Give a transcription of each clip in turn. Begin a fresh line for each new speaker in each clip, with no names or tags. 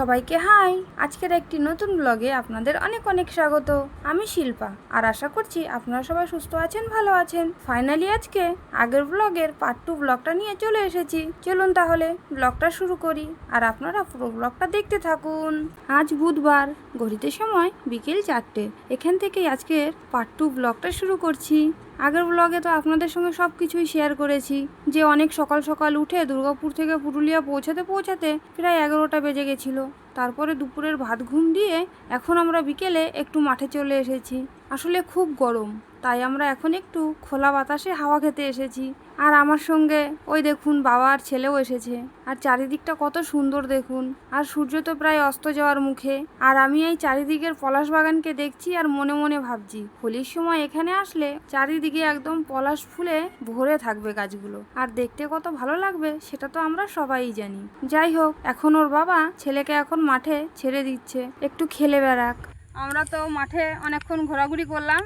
সবাইকে হাই। আজকের একটি নতুন ব্লগে আপনাদের অনেক অনেক স্বাগত। আমি শিল্পা আর আশা করছি আপনারা সবাই সুস্থ আছেন, ভালো আছেন। ফাইনালি আজকে আগের ব্লগের পার্ট টু ব্লগটা নিয়ে চলে এসেছি। চলুন তাহলে ব্লগটা শুরু করি আর আপনারা পুরো ব্লগটা দেখতে থাকুন। আজ বুধবার, ঘড়িতে সময় বিকেল চারটে। এখান থেকেই আজকের পার্ট টু ব্লগটা শুরু করছি। আগের ব্লগে তো আপনাদের সঙ্গে সব কিছুই শেয়ার করেছি। যে অনেক সকাল সকাল উঠে দুর্গাপুর থেকে পুরুলিয়া পৌঁছাতে পৌঁছাতে প্রায় এগারোটা বেজে গেছিল। তারপরে দুপুরের ভাত ঘুম দিয়ে এখন আমরা বিকেলে একটু মাঠে চলে এসেছি। আসলে খুব গরম, তাই আমরা এখন একটু খোলা বাতাসে হাওয়া খেতে এসেছি। আর আমার সঙ্গে ওই দেখুন বাবা আর ছেলেও এসেছে। আর চারিদিকটা কত সুন্দর দেখুন। আর সূর্য তো প্রায় অস্ত যাওয়ার মুখে। আর আমি এই চারিদিকের পলাশ বাগানকে দেখছি আর মনে মনে ভাবছি, হোলির সময় এখানে আসলে চারিদিকে একদম পলাশ ফুলে ভরে থাকবে গাছগুলো। আর দেখতে কত ভালো লাগবে, সেটা তো আমরা সবাই জানি। যাই হোক, এখন ওর বাবা ছেলেকে এখন মাঠে ছেড়ে দিচ্ছে। একটু খেলে বেড়াক। আমরা তো মাঠে অনেকক্ষণ ঘোরাঘুরি করলাম।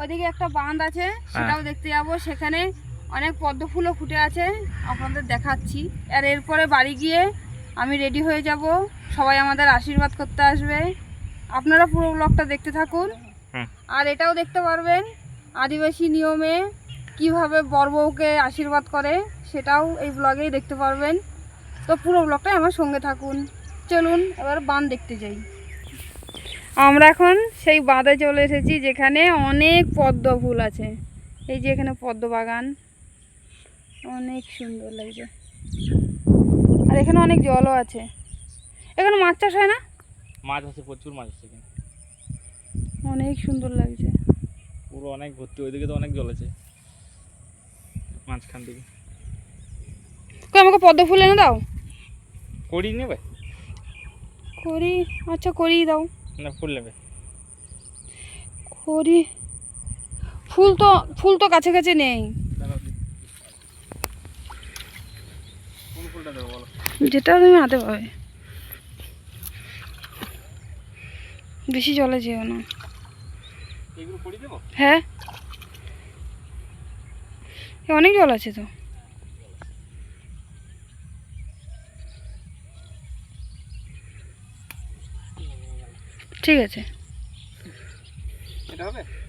ওইদিকে একটা বাঁধ আছে সেটাও দেখতে যাব। সেখানে অনেক পদ্ম ফুলও ফুটে আছে আপনাদের দেখাচ্ছি। আর এরপরে বাড়ি গিয়ে আমি রেডি হয়ে যাব। সবাই আমাদের আশীর্বাদ করতে আসবে। আপনারা পুরো ব্লগটা দেখতে থাকুন। আর এটাও দেখতে পারবেন আদিবাসী নিয়মে কীভাবে বর বউকে আশীর্বাদ করে সেটাও এই ব্লগেই দেখতে পারবেন। তো পুরো ব্লগটাই আমার সঙ্গে থাকুন। চলুন এবার বান দেখতে যাই। আমরা এখন সেই বাঁধে চলে এসেছি যেখানে অনেক পদ্ম ফুল আছে। এই যে এখানে পদ্ম বাগান। অনেক সুন্দর লাগছে। আর এখানে অনেক জলও আছে। এখানে মাছ চাষ হয় না?
মাছ আছে প্রচুর মাছ আছে এখানে।
অনেক সুন্দর লাগছে।
পুরো অনেক ভর্তি ওইদিকে তো অনেক জল আছে। মাঝখান দিকে।
কই আমাকে পদ্ম ফুল এনে দাও।
করি নেবে?
করি আচ্ছা করিয়ে দাও।
না ফুল নেবে।
করি। ফুল তো ফুল তো কাছে কাছে নেই। যেটা তুমি হাতে পাবে। বেশি জলে যেও না। হ্যাঁ। অনেক জল আছে তো। ঠিক আছে।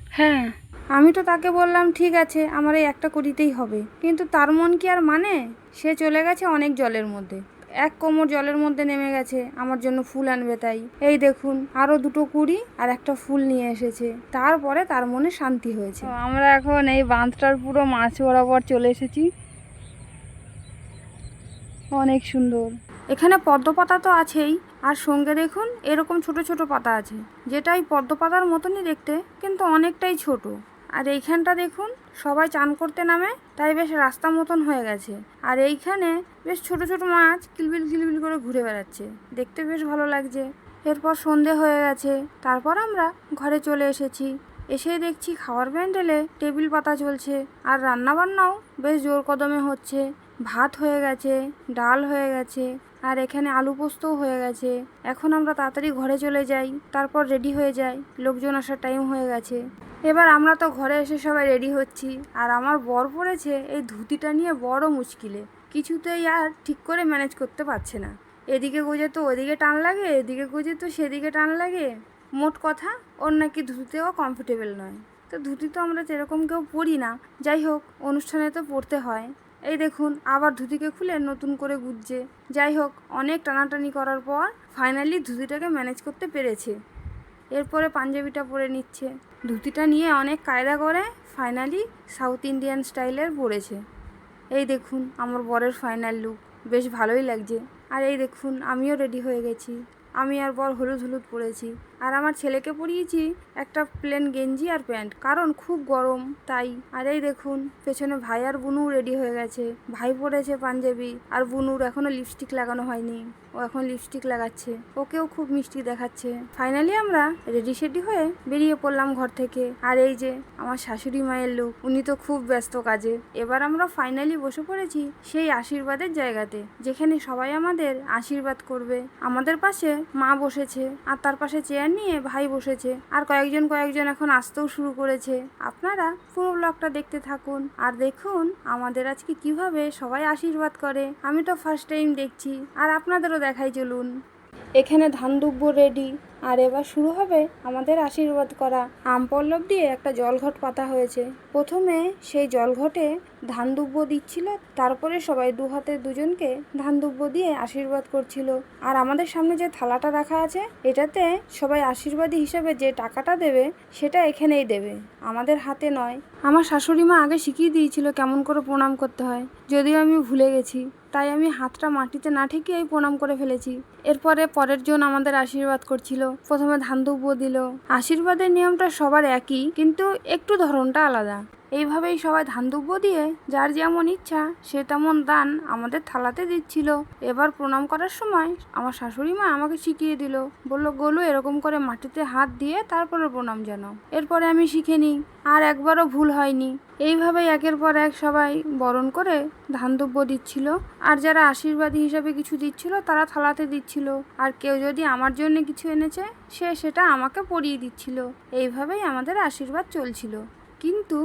হ্যাঁ। আমি তো তাকে বললাম ঠিক আছে আমার এই একটা করিতেই হবে। কিন্তু তার মন কি আর মানে? সে চলে গেছে অনেক জলের মধ্যে। এক কোমর জলের মধ্যে নেমে গেছে। আমার জন্য ফুল আনবে তাই। এই দেখুন আরও দুটো কুড়ি আর একটা ফুল নিয়ে এসেছে। তারপরে তার মনে শান্তি হয়েছে। আমরা এখন এই বাঁধটার পুরো মাছ বরাবর চলে এসেছি। অনেক সুন্দর। এখানে পদ্ম পাতা তো আছেই। আর সঙ্গে দেখুন, এরকম ছোট ছোট পাতা আছে, যেটাই পদ্ম পাতার মতনই দেখতে, কিন্তু অনেকটাই ছোট। আর এইখানটা দেখুন, সবাই চান করতে নামে, তাই বেশ রাস্তা মতন হয়ে গেছে। আর এইখানে বেশ ছোট ছোট মাছ কিলবিল কিলবিল করে ঘুরে বেড়াচ্ছে। দেখতে বেশ ভালো লাগছে। এরপর সন্ধে হয়ে গেছে, তারপর আমরা ঘরে চলে এসেছি। এসে দেখছি খাওয়ার প্যান্ডেলে টেবিল পাতা চলছে, আর রান্নাবান্নাও বেশ জোর কদমে হচ্ছে। ভাত হয়ে গেছে, ডাল হয়ে গেছে আর এখানে আলু পোস্তও হয়ে গেছে। এখন আমরা তাড়াতাড়ি ঘরে চলে যাই, তারপর রেডি হয়ে যাই। লোকজন আসার টাইম হয়ে গেছে। এবার আমরা তো ঘরে এসে সবাই রেডি হচ্ছি। আর আমার বর পড়েছে এই ধুতিটা নিয়ে বড় মুশকিলে। কিছুতেই আর ঠিক করে ম্যানেজ করতে পারছে না। এদিকে গোজে তো ওদিকে টান লাগে, এদিকে গোজে তো সেদিকে টান লাগে। মোট কথা, ওর নাকি ধুতিতেও কমফোর্টেবল নয়। তো ধুতি তো আমরা সেরকম কেউ পরি না। যাই হোক, অনুষ্ঠানে তো পড়তে হয়। এই দেখুন, আবার ধুতিকে খুলে নতুন করে গুজছে। যাই হোক, অনেক টানাটানি করার পর ফাইনালি ধুতিটাকে ম্যানেজ করতে পেরেছে। এরপরে পাঞ্জাবিটা পরে নিচ্ছে। ধুতিটা নিয়ে অনেক কায়দা করে ফাইনালি সাউথ ইন্ডিয়ান স্টাইলের পরেছে। এই দেখুন, আমার বরের ফাইনাল লুক বেশ ভালোই লাগছে। আর এই দেখুন, আমিও রেডি হয়ে গেছি। আমি আর বর হলুদ হলুদ পরেছি। আর আমার ছেলেকে পরিয়েছি একটা প্লেন গেঞ্জি আর প্যান্ট। কারণ খুব গরম, তাই। আর এই দেখুন, পেছনে ভাই আর বুনু রেডি হয়ে গেছে। ভাই পরেছে পাঞ্জাবি আর বুনুর এখনও লিপস্টিক লাগানো হয়নি। ও এখন লিপস্টিক লাগাচ্ছে। ওকেও খুব মিষ্টি দেখাচ্ছে। ফাইনালি আমরা রেডি সেডি হয়ে বেরিয়ে পড়লাম ঘর থেকে। আর এই যে, আমার শাশুড়ি মায়ের লোক, উনি তো খুব ব্যস্ত কাজে। এবার আমরা ফাইনালি বসে পড়েছি সেই আশীর্বাদের জায়গাতে, যেখানে সবাই আমাদের আশীর্বাদ করবে। আমাদের পাশে মা বসেছে, আর তার পাশে চেয়ার নিয়ে ভাই বসেছে। আর কয়েকজন কয়েকজন এখন আসতেও শুরু করেছে। আপনারা পুরো ব্লগটা দেখতে থাকুন। আর দেখুন আমাদের আজকে কীভাবে সবাই আশীর্বাদ করে। আমি তো ফার্স্ট টাইম দেখছি। আর আপনাদেরও দেখাই চলুন। এখানে ধান দুব্ব রেডি আর এবার শুরু হবে আমাদের আশীর্বাদ করা। আম পল্লব দিয়ে একটা জলঘট পাতা হয়েছে। প্রথমে সেই জলঘটে ধান দুব্ব দিচ্ছিল, তারপরে সবাই দু হাতে দুজনকে ধান দুব্ব দিয়ে আশীর্বাদ করছিল। আর আমাদের সামনে যে থালাটা রাখা আছে, এটাতে সবাই আশীর্বাদী হিসেবে যে টাকাটা দেবে, সেটা এখানেই দেবে। আমাদের হাতে নয়। আমার শাশুড়ি মা আগে শিখিয়ে দিয়েছিল কেমন করে প্রণাম করতে হয়। যদিও আমি ভুলে গেছি, তাই আমি হাতটা মাটিতে না ঠেকিয়েই প্রণাম করে ফেলেছি। এরপরে পরের জন আমাদের আশীর্বাদ করছিল। প্রথমে ধান দুব্ব দিল। আশীর্বাদের নিয়মটা সবার একই কিন্তু একটু ধরনটা আলাদা। এইভাবেই সবাই ধান দুব্ব দিয়ে যার যেমন ইচ্ছা সে তেমন দান আমাদের থালাতে দিচ্ছিল। এবার প্রণাম করার সময় আমার শাশুড়ি মা আমাকে শিখিয়ে দিল। বলল, গোলু, এরকম করে মাটিতে হাত দিয়ে তারপরে প্রণাম জানাও এরপরে আমি শিখে নিই, আর একবারও ভুল হয়নি। এইভাবে একের পর এক সবাই বরণ করে ধান দুব্য দিচ্ছিল। আর যারা আশীর্বাদী হিসাবে কিছু দিচ্ছিল, তারা থালাতে দিচ্ছিল। আর কেউ যদি আমার জন্য কিছু এনেছে, সে সেটা আমাকে পরিয়ে দিচ্ছিল। এইভাবেই আমাদের আশীর্বাদ চলছিল। কিন্তু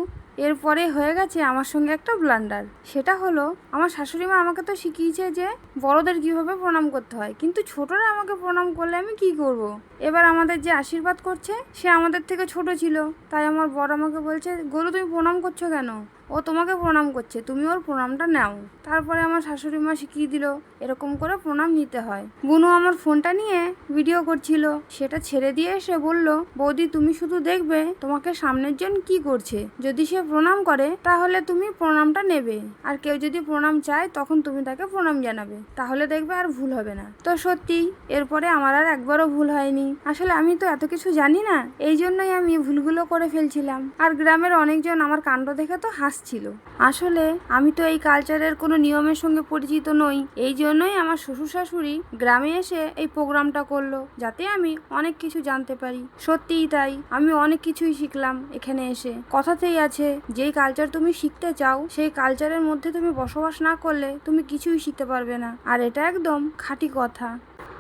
এরপরে হয়ে গেছে আমার সঙ্গে একটা ব্লান্ডার সেটা হলো, আমার শাশুড়ি মা আমাকে তো শিখিয়েছে যে বড়দের কীভাবে প্রণাম করতে হয়। কিন্তু ছোটরা আমাকে প্রণাম করলে আমি কি করব। এবার আমাদের যে আশীর্বাদ করছে, সে আমাদের থেকে ছোট ছিল। তাই আমার বড় আমাকে বলছে, গরু, তুমি প্রণাম করছ কেন? ও তোমাকে প্রণাম করছে, তুমি ওর প্রণামটা নাও। তারপরে আমার শাশুড়ি মা শিখিয়ে দিল, এরকম করে প্রণাম নিতে হয়। বুনু আমার ফোনটা নিয়ে ভিডিও করছিল, সেটা ছেড়ে দিয়ে এসে বলল, বৌদি, তুমি শুধু দেখবে তোমাকে সামনের জন কি করছে। যদি সে প্রণাম করে, তাহলে তুমি প্রণামটা নেবে। আর কেউ যদি প্রণাম চায়, তখন তুমি তাকে প্রণাম জানাবে। তাহলে দেখবে আর ভুল হবে না। তো সত্যি, এরপরে আমার আর একবারও ভুল হয়নি। আসলে আমি তো এত কিছু জানি না, এই জন্যই আমি ভুলগুলো করে ফেলছিলাম। আর গ্রামের অনেকজন আমার কাণ্ড দেখে তো হাসছিল আসলে আমি তো এই কালচারের কোনো নিয়মের সঙ্গে পরিচিত নই। এই জন্যই আমার শ্বশুর শাশুড়ি গ্রামে এসে এই প্রোগ্রামটা করল, যাতে আমি অনেক কিছু জানতে পারি। সত্যিই তাই, আমি অনেক কিছুই শিখলাম এখানে এসে। কথাতেই আছে, যেই কালচার তুমি শিখতে চাও, সেই কালচারের মধ্যে তুমি বসবাস না করলে তুমি কিছুই শিখতে পারবে না। আর এটা একদম খাঁটি কথা।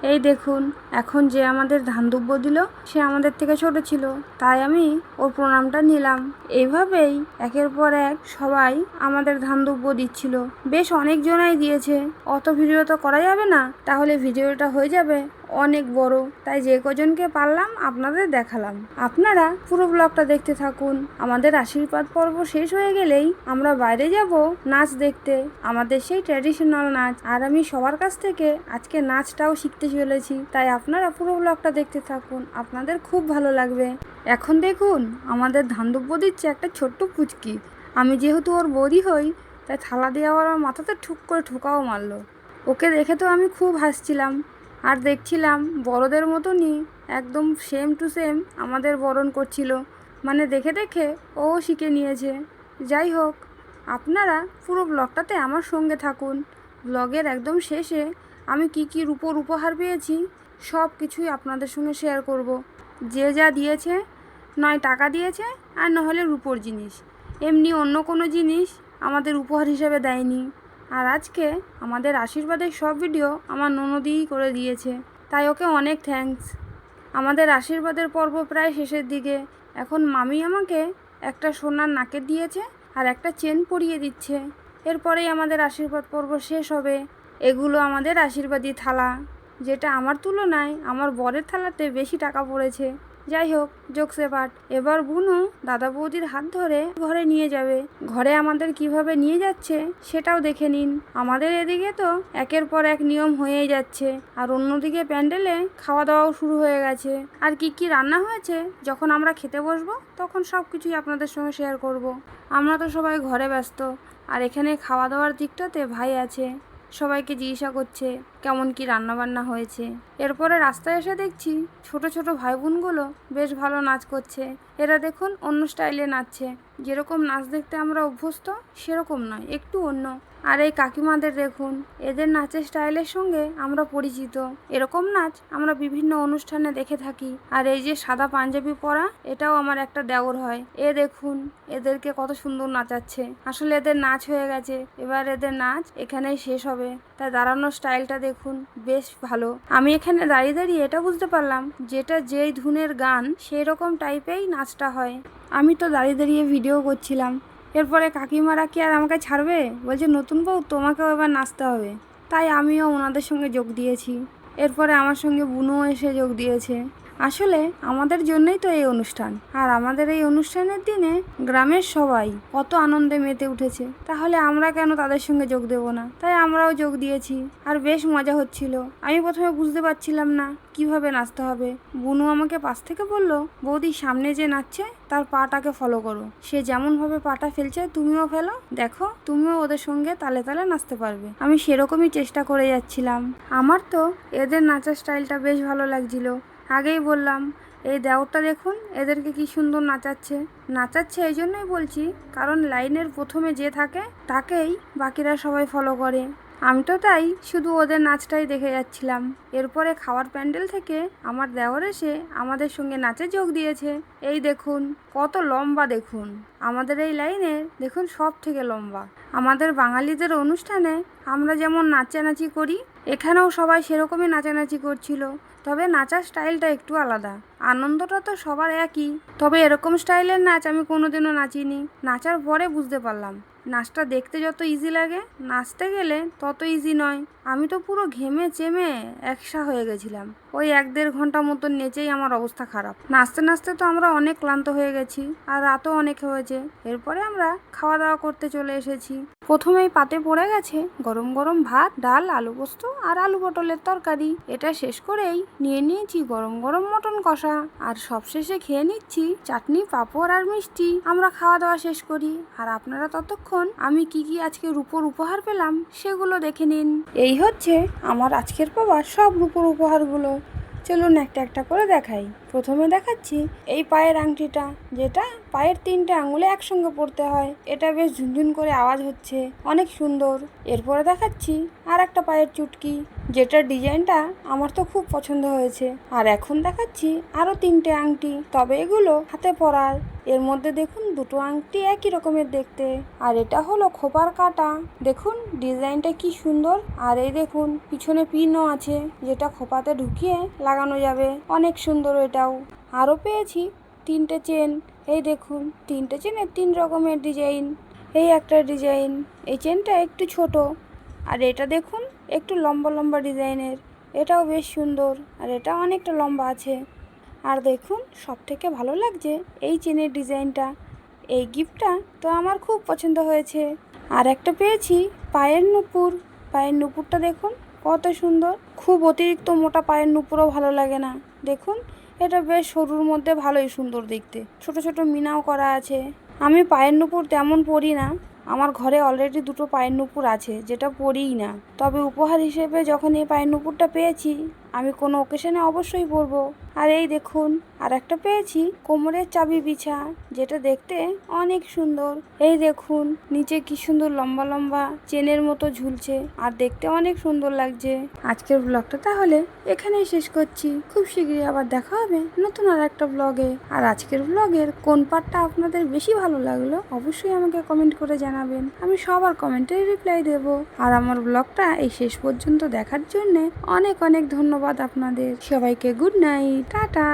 এই দেখুন, এখন যে আমাদের ধান দুব্য দিল, সে আমাদের থেকে ছোট ছিল। তাই আমি ওর প্রণামটা নিলাম। এইভাবেই একের পর এক সবাই আমাদের ধান দুব্য দিচ্ছিল। বেশ অনেকজনাই দিয়েছে। অত ভিডিও তো করা যাবে না, তাহলে ভিডিওটা হয়ে যাবে। অনেক বড়। তাই যে কজনকে পারলাম, আপনাদের দেখালাম। আপনারা পুরো ব্লগটা দেখতে থাকুন। আমাদের আশীর্বাদ পর্ব শেষ হয়ে গেলেই আমরা বাইরে যাব নাচ দেখতে। আমাদের সেই ট্র্যাডিশনাল নাচ। আর আমি সবার কাছ থেকে আজকে নাচটাও শিখতে চলেছি। তাই আপনারা পুরো ব্লগটা দেখতে থাকুন। আপনাদের খুব ভালো লাগবে। এখন দেখুন, আমাদের ধানদুব্য দিচ্ছে একটা ছোট্ট পুচকি। আমি যেহেতু ওর বৌদি হই, তাই থালা দিয়ে আবার আমার মাথাতে ঠুক করে ঠোকাও মারলো। ওকে দেখে তো আমি খুব হাসছিলাম। আর দেখছিলাম বড়দের মতনই একদম সেম টু সেম আমাদের বরণ করছিল। মানে দেখে দেখে ও শিখে নিয়েছে। যাই হোক, আপনারা পুরো ব্লগটাতে আমার সঙ্গে থাকুন। ব্লগের একদম শেষে আমি কি কি রূপোর উপহার পেয়েছি সব কিছুই আপনাদের সঙ্গে শেয়ার করব। যে যা দিয়েছে, নয় টাকা দিয়েছে আর নাহলে রূপোর জিনিস। এমনি অন্য কোনো জিনিস আমাদের উপহার হিসেবে দেয়নি। আর আজকে আমাদের আশীর্বাদের সব ভিডিও আমার ননদিই করে দিয়েছে। তাই ওকে অনেক থ্যাঙ্কস আমাদের আশীর্বাদের পর্ব প্রায় শেষের দিকে। এখন মামি আমাকে একটা সোনার নাকের দিয়েছে আর একটা চেন পরিয়ে দিচ্ছে। এরপরেই আমাদের আশীর্বাদ পর্ব শেষ হবে। এগুলো আমাদের আশীর্বাদী থালা। যেটা আমার তুলনায় আমার বরের থালাতে বেশি টাকা পড়েছে। যাই হোক জোকসে পাট এবার বুনু দাদা বৌদির হাত ধরে ঘরে নিয়ে যাবে। ঘরে আমাদের কীভাবে নিয়ে যাচ্ছে সেটাও দেখে নিন। আমাদের এদিকে তো একের পর এক নিয়ম হয়েই যাচ্ছে। আর অন্যদিকে প্যান্ডেলে খাওয়া দাওয়াও শুরু হয়ে গেছে। আর কি কি রান্না হয়েছে, যখন আমরা খেতে বসবো, তখন সব কিছুই আপনাদের সঙ্গে শেয়ার করব। আমরা তো সবাই ঘরে ব্যস্ত। আর এখানে খাওয়া দাওয়ার দিকটাতে ভাই আছে। সবাইকে জিজ্ঞাসা করছে, কেমন কি রান্না বান্না হয়েছে। এরপরে রাস্তায় এসে দেখছি ছোট ছোট ভাই বোনগুলো বেশ ভালো নাচ করছে। এরা দেখুন অন্য স্টাইলে নাচছে। যেরকম নাচ দেখতে আমরা অভ্যস্ত, সেরকম নয়, একটু অন্য। আর এই কাকিমাদের দেখুন, এদের নাচের স্টাইলের সঙ্গে আমরা পরিচিত। এরকম নাচ আমরা বিভিন্ন অনুষ্ঠানে দেখে থাকি। আর এই যে সাদা পাঞ্জাবি পরা, এটাও আমার একটা দেওর হয়। এ দেখুন, এদেরকে কত সুন্দর নাচাচ্ছে। আসলে এদের নাচ হয়ে গেছে, এবার এদের নাচ এখানেই শেষ হবে। তাই দাঁড়ানোর স্টাইলটা দেখুন, বেশ ভালো। আমি এখানে দাঁড়িয়ে দাঁড়িয়ে এটা বুঝতে পারলাম, যেটা যেই ধুনের গান সেই রকম টাইপেই নাচটা হয়। আমি তো দাঁড়িয়ে দাঁড়িয়ে ভিডিও করছিলাম। এরপরে কাকিমারা কি আর আমাকে ছাড়বে? বলছে, নতুন বউ, তোমাকেও এবার নাচতে হবে। তাই আমিও ওনাদের সঙ্গে যোগ দিয়েছি। এরপরে আমার সঙ্গে বুনো এসে যোগ দিয়েছে। আসলে আমাদের জন্যই তো এই অনুষ্ঠান। আর আমাদের এই অনুষ্ঠানের দিনে গ্রামের সবাই কত আনন্দে মেতে উঠেছে। তাহলে আমরা কেন তাদের সঙ্গে যোগ দেব না? তাই আমরাও যোগ দিয়েছি। আর বেশ মজা হচ্ছিল। আমি প্রথমে বুঝতে পারছিলাম না, কীভাবে নাচতে হবে। বুনু আমাকে পাশ থেকে বলল, বৌদি, সামনে যে নাচছে, তার পাটাকে ফলো করো। সে যেমন ভাবে পাটা ফেলছে, তুমিও ফেলো। দেখো, তুমিও ওদের সঙ্গে তালে তালে নাচতে পারবে। আমি সেরকমই চেষ্টা করে যাচ্ছিলাম। আমার তো এদের নাচার স্টাইলটা বেশ ভালো লাগছিল। আগেই বললাম, এই দেওরটা দেখুন, এদেরকে কি সুন্দর নাচাচ্ছে। নাচাচ্ছে এই জন্যই বলছি, কারণ লাইনের প্রথমে যে থাকে, তাকেই বাকিরা সবাই ফলো করে। আমি তো তাই, শুধু ওদের নাচটাই দেখে যাচ্ছিলাম। এরপরে খাওয়ার প্যান্ডেল থেকে আমার দেওয়ার এসে আমাদের সঙ্গে নাচে যোগ দিয়েছে। এই দেখুন, কত লম্বা দেখুন। আমাদের এই লাইনে দেখুন সব থেকে লম্বা। আমাদের বাঙালিদের অনুষ্ঠানে আমরা যেমন নাচানাচি করি, এখানেও সবাই সেরকমই নাচানাচি করছিল। তবে নাচার স্টাইলটা একটু আলাদা। আনন্দটা তো সবার একই। তবে এরকম স্টাইলের নাচ আমি কোনোদিনও নাচিনি। নাচার পরে বুঝতে পারলাম। নাচটা দেখতে যত ইজি লাগে নাচতে গেলে তত ইজি নয়। আমি তো পুরো ঘেমে চেমে একসা হয়ে গেছিলাম। ওই এক দেড় ঘণ্টা মতো নেচেই আমার অবস্থা খারাপ। নাচতে নাচতে তো আমরা অনেক ক্লান্ত হয়ে গেছি, আর রাতও অনেক হয়েছে। এরপরে আমরা খাওয়া দাওয়া করতে চলে এসেছি। প্রথমেই পাতে পড়ে গেছে গরম গরম ভাত, ডাল, আলু পোস্ত আর আলু পটলের তরকারি। এটা শেষ করেই নিয়ে নিয়েছি গরম গরম মটন কষা। আর সবশেষে খেয়ে নিচ্ছি চাটনি, পাঁপড় আর মিষ্টি। আমরা খাওয়া দাওয়া শেষ করি। আর আপনারা ততক্ষণ আমি কি কি আজকে রূপোর উপহার পেলাম সেগুলো দেখে নিন। এই হচ্ছে আমার আজকের পাওয়া সব রূপোর উপহারগুলো। চলুন একটা একটা করে দেখাই। প্রথমে দেখাচ্ছি এই পায়ের আংটিটা, যেটা পায়ের তিনটে আঙুলে একসঙ্গে পড়তে হয়। এটা বেশ ঝুনঝুন করে আওয়াজ হচ্ছে, অনেক সুন্দর। এরপরে দেখাচ্ছি আর একটা পায়ের চুটকি। যেটার ডিজাইনটা আমার তো খুব পছন্দ হয়েছে। আর এখন দেখাচ্ছি আরও তিনটে আংটি, তবে এগুলো হাতে পরার। এর মধ্যে দেখুন দুটো আংটি একই রকমের দেখতে। আর এটা হলো খোপার কাটা। দেখুন ডিজাইনটা কি সুন্দর। আর এই দেখুন পিছনে পিনও আছে, যেটা খোপাতে ঢুকিয়ে লাগানো যাবে। অনেক সুন্দর এটাও। আরও পেয়েছি তিনটে চেন। এই দেখুন তিনটে চেনের তিন রকমের ডিজাইন। এই একটা ডিজাইন, এই চেনটা একটু ছোট। আর এটা দেখুন একটু লম্বা লম্বা ডিজাইনের। এটাও বেশ সুন্দর আর এটা অনেকটা লম্বা আছে। আর দেখুন সব থেকে ভালো লাগছে এই চেনের ডিজাইনটা। এই গিফটটা তো আমার খুব পছন্দ হয়েছে। আর একটা পেয়েছি পায়ের নুপুর। পায়ের নুপুরটা দেখুন, কত সুন্দর। খুব অতিরিক্ত মোটা পায়ের নুপুরও ভালো লাগে না। দেখুন, এটা বেশ সরুর মধ্যে ভালোই সুন্দর দেখতে। ছোট ছোট মিনাও করা আছে। আমি পায়ের নুপুর তেমন পরি না। আমার ঘরে অলরেডি দুটো পায়ের নুপুর আছে, যেটা পরিই না। তবে উপহার হিসেবে যখন এই পায়ের নুপুরটা পেয়েছি আমি কোনো ওকেশনে অবশ্যই পরবো। আর এই দেখুন আর একটা পেয়েছি, কোমরের চাবি বিছা, যেটা দেখতে অনেক সুন্দর। এই দেখুন, নিচে কি সুন্দর লম্বা লম্বা চেনের মতো ঝুলছে, আর দেখতে অনেক সুন্দর লাগছে। আজকের ব্লগটা তাহলে এখানেই শেষ করছি। খুব শীঘ্রই আবার দেখা হবে নতুন আর একটা ব্লগে আর আজকের ব্লগের কোন পার্টটা আপনাদের বেশি ভালো লাগল, অবশ্যই আমাকে কমেন্ট করে জানাবেন। আমি সবার কমেন্টে রিপ্লাই দেব। আর আমার ব্লগটা এই শেষ পর্যন্ত দেখার জন্য অনেক অনেক ধন্যবাদ আপনাদের। সবাইকে গুড নাইট টাটা।